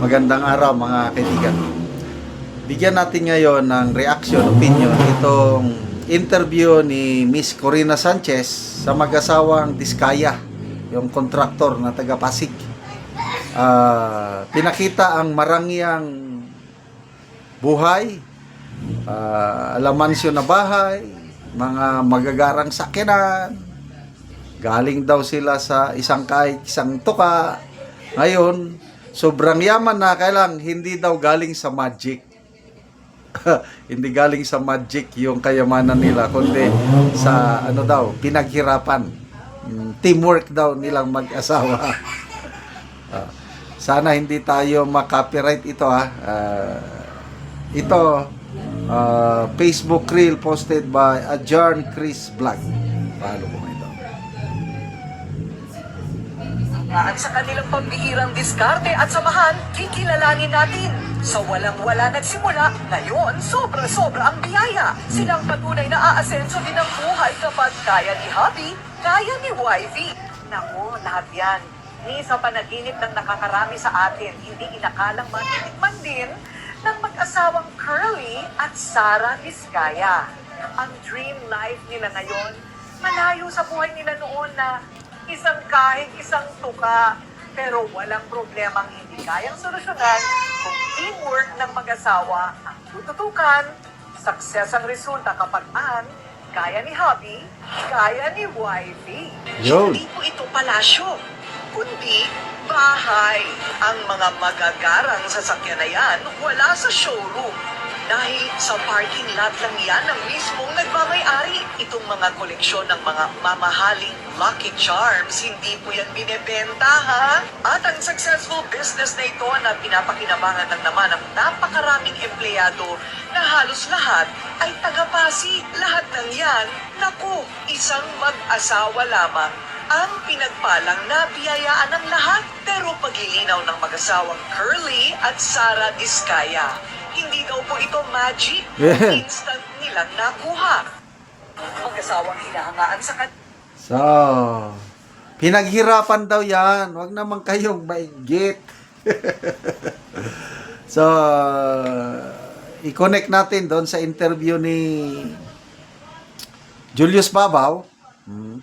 Magandang araw mga kaibigan. Bigyan natin ngayon ng reaction, opinion itong interview ni Miss Corina Sanchez sa mag-asawang Diskaya, yung kontraktor na taga Pasig. Ah, pinakita ang marangyang buhay, ah, alamansyo na bahay, mga magagarang sakinan, galing daw sila sa isang kahit isang tuka. Ngayon, sobrang yaman na kailang hindi daw galing sa magic. hindi galing sa magic yung kayamanan nila, kundi sa ano daw, pinaghirapan. Mm, Teamwork daw nilang mag-asawa. Ah, sana hindi tayo makopyright ito ha. Ah, ito ah, Facebook reel posted by Adjarn Chris Vlog. Paano po At sa kanilang pambihirang diskarte at samahan, kikilalangin natin. Sa walang-wala nagsimula, ngayon sobra-sobra ang biyaya. Silang patunay na aasenso din ang buhay kapag kaya ni Hubby, kaya ni Wifey. Naku, lahat yan. Ni sa panaginip ng nakakarami sa atin, hindi inakalang matitikman din ng mag-asawang Curly at Sarah Vizcaya. Ang dream life nila ngayon, malayo sa buhay nila noon na isang kahig, isang tuka. Pero walang problemang hindi kayang solusyonan kung teamwork ng mag-asawa ang tututukan. Success ang resulta kapag an, kaya ni hubby, kaya ni wifey. Yun. Hindi po ito palasyo, kundi bahay. Ang mga magagarang sasakyan na yan wala sa showroom. Dahil sa parking lot lang yan ang mismong nagmamayari. Itong mga koleksyon ng mga mamahaling Lucky Charms, hindi po yan binebenta ha? At ang successful business na ito na pinapakinabangan ng naman ng napakaraming empleyado na halos lahat ay taga-Pasig. Lahat ng yan, naku, isang mag-asawa lamang ang pinagpalang nabiyayaan ng lahat pero paglilinaw ng mag-asawang Curly at Sarah Diskaya. Hindi daw po ito magic, Yeah. instant nilang nakuha. Mag-asawang hinahangaan sa kan- So, pinaghirapan daw yan. Huwag naman kayong maigit. so, i-connect natin doon sa interview ni Julius Babaw. Hmm.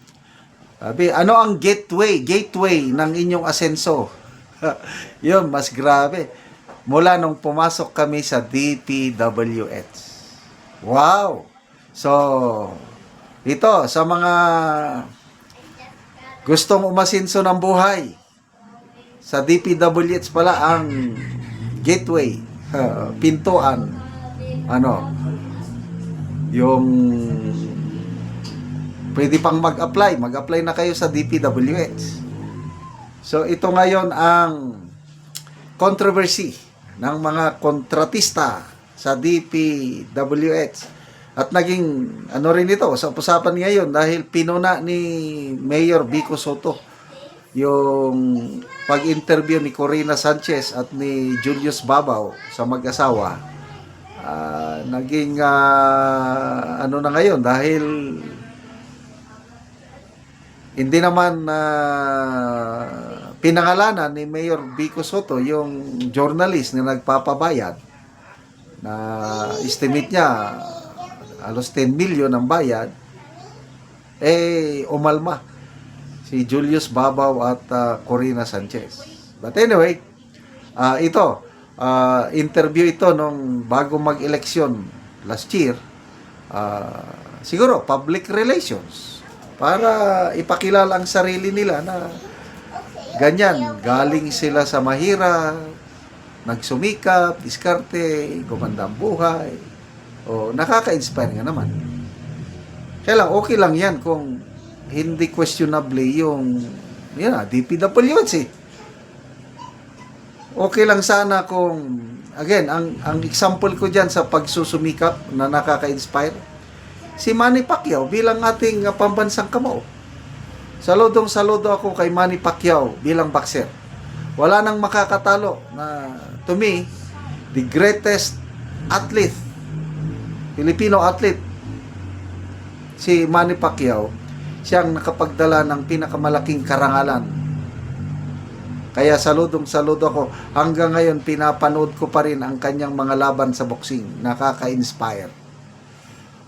Sabi, ano ang gateway, gateway ng inyong asenso? Yun, mas grabe. Mula nung pumasok kami sa DPWH. Wow! So, ito, sa mga gustong umasinso ng buhay, sa DPWH pala ang gateway, uh, pintuan, ano, yung pwede pang mag-apply, mag-apply na kayo sa DPWH. So, ito ngayon ang controversy ng mga kontratista sa DPWH. At naging ano rin ito sa usapan ngayon dahil pinuna ni Mayor Vico Soto yung pag-interview ni Corina Sanchez at ni Julius Babaw sa mag-asawa. Ah, naging ah, ano na ngayon dahil hindi naman na pinangalanan ni Mayor Vico Soto yung journalist na nagpapabayad na estimate niya halos 10 million ang bayad eh umalma si Julius Babaw at ah, Corina Sanchez. But anyway, ah, ito ah, interview ito nung bago mag-eleksyon last year. ah, siguro public relations para ipakilala ang sarili nila na ganyan, galing sila sa mahira, nagsumikap, diskarte, gumanda buhay. O, nakaka-inspire nga naman. Kaya lang, okay lang yan kung hindi questionable yung yan na, DPWH eh. Okay lang sana kung again, ang ang example ko diyan sa pagsusumikap na nakaka-inspire si Manny Pacquiao bilang ating uh, pambansang kamao. Saludong saludo ako kay Manny Pacquiao bilang boxer. Wala nang makakatalo na to me the greatest athlete Filipino athlete si Manny Pacquiao siyang nakapagdala ng pinakamalaking karangalan Kaya saludong saludo ako. Hanggang ngayon, pinapanood ko pa rin ang kanyang mga laban sa boxing. Nakaka-inspire.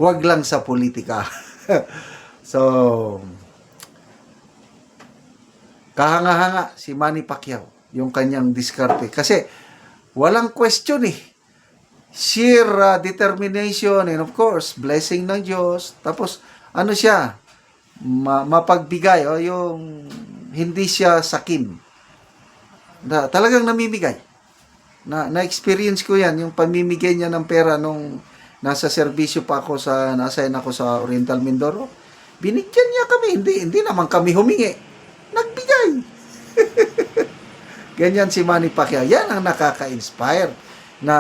Huwag lang sa politika. so, kahanga-hanga si Manny Pacquiao yung kanyang diskarte. Kasi walang question eh. Sheer uh, determination and of course, blessing ng Diyos. Tapos, ano siya? Ma- mapagbigay o yung hindi siya sakim. Na, talagang namimigay. Na, na-experience ko yan, yung pamimigay niya ng pera nung nasa serbisyo pa ako sa, na-assign ako sa Oriental Mindoro. Binigyan niya kami, hindi, hindi naman kami humingi. Nagbigay. Ganyan si Manny Pacquiao. Yan ang nakaka-inspire na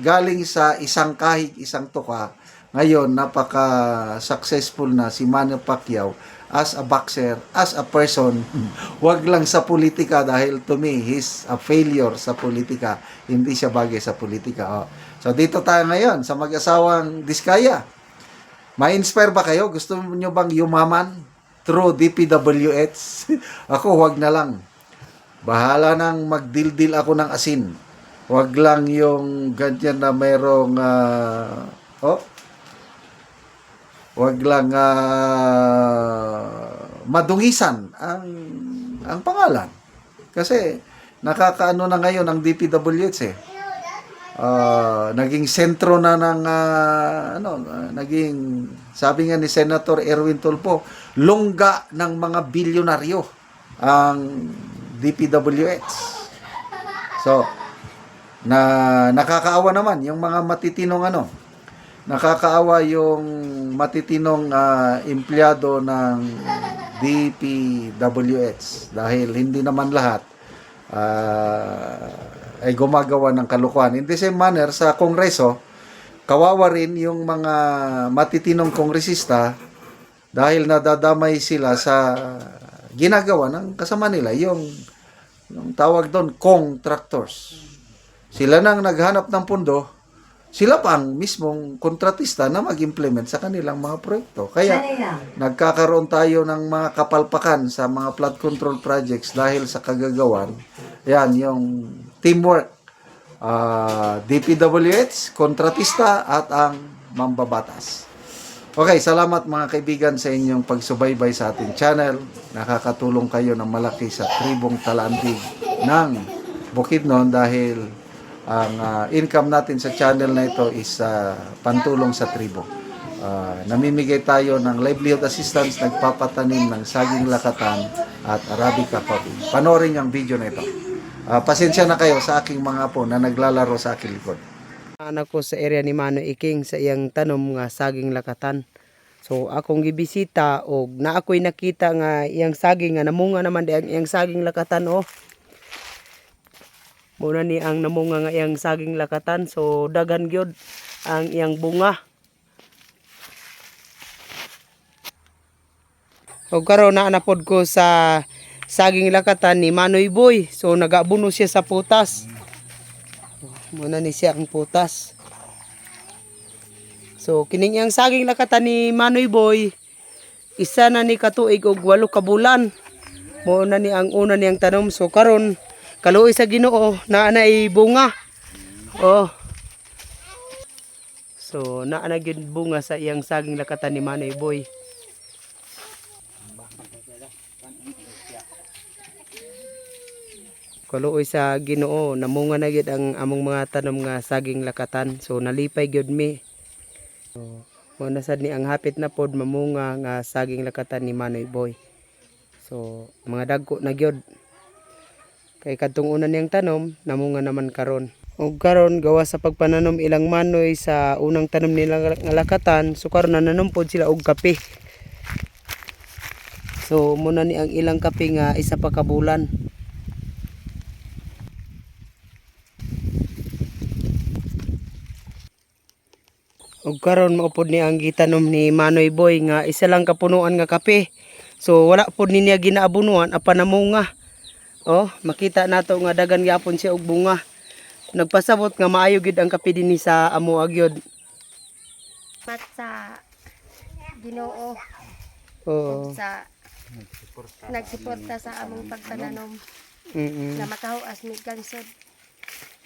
galing sa isang kahig, isang tuka, ngayon napaka-successful na si Manny Pacquiao as a boxer, as a person. Wag lang sa politika dahil to me, he's a failure sa politika. Hindi siya bagay sa politika. Oh. So dito tayo ngayon sa mag-asawang Diskaya. Ma-inspire ba kayo? Gusto niyo bang yumaman through DPWH? Ako, wag na lang. Bahala nang magdildil ako ng asin. Wag lang yung ganyan na merong ah, oh. Wag lang ah, madungisan ang ang pangalan. Kasi nakakaano na ngayon ang DPWH eh. Ah, naging sentro na ng ah, ano, ah, naging sabi nga ni Senator Erwin Tulfo, lungga ng mga bilyonaryo ang DPWH. So, na nakakaawa naman yung mga matitinong ano nakakaawa yung matitinong ah, empleyado ng DPWH dahil hindi naman lahat ah, ay gumagawa ng kalukuhan. In the same manner, sa Kongreso, kawawa rin yung mga matitinong kongresista dahil nadadamay sila sa ginagawa ng kasama nila, yung, yung tawag doon, contractors. Sila nang naghanap ng pundo, sila pa ang mismong kontratista na mag-implement sa kanilang mga proyekto. Kaya nagkakaroon tayo ng mga kapalpakan sa mga flood control projects dahil sa kagagawan. Yan, yung teamwork. Ah, DPWH, kontratista at ang mambabatas. Okay, salamat mga kaibigan sa inyong pagsubaybay sa ating channel. Nakakatulong kayo ng malaki sa tribong Talandig ng Bukidnon dahil ang ah, income natin sa channel na ito is ah, pantulong sa tribo. Ah, namimigay tayo ng livelihood assistance, nagpapatanim ng saging lakatan at Arabica coffee. Panoorin ang video na ito. Ah, pasensya na kayo sa aking mga po na naglalaro sa aking likod. Anak ko sa area ni Mano Iking sa iyang tanom nga saging lakatan. So akong gibisita og na ako'y nakita nga iyang saging nga namunga naman di ang iyang saging lakatan oh. Muna ni ang namunga nga iyang saging lakatan so dagan gyud ang iyang bunga. O karon na napod ko sa saging lakatan ni Manoy Boy. So nagabuno siya sa putas. Muna ni siya ang putas. So kining iyang saging lakatan ni Manoy Boy, isa na ni katuig og walo ka bulan. Mo ni ang una niyang tanom. So karon kaluoy sa Ginoo na anay bunga. Oh. So na gyud bunga sa iyang saging lakatan ni Manoy Boy. Kaluoy sa Ginoo namunga na gyud ang among mga tanom nga saging lakatan. So nalipay gyud mi. So, Muna sad ni ang hapit na pod mamunga nga saging lakatan ni Manoy Boy. So, mga dagko na gyud. Kay kadtong una niyang tanom, namunga naman karon. Og karon gawa sa pagpananom ilang manoy sa unang tanom nila nga lakatan, so karon nananom pod sila og kape. So, muna ni ang ilang kape nga isa pa ka ug karon maupod ni ang gitanom ni Manoy Boy nga isa lang kapunuan nga kape. So wala pod ni niya ginaabunuan apan namunga. Oh, makita nato nga dagan gyapon siya og bunga. Nagpasabot nga maayo gid ang kape dinhi sa amo agyod. Sa Ginoo Oh, sa nagsuporta sa among pagtananom. Mm-mm. na makahuas mi kalisod.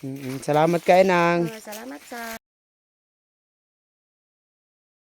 Mm-mm. Salamat kay nang. Oh, salamat sa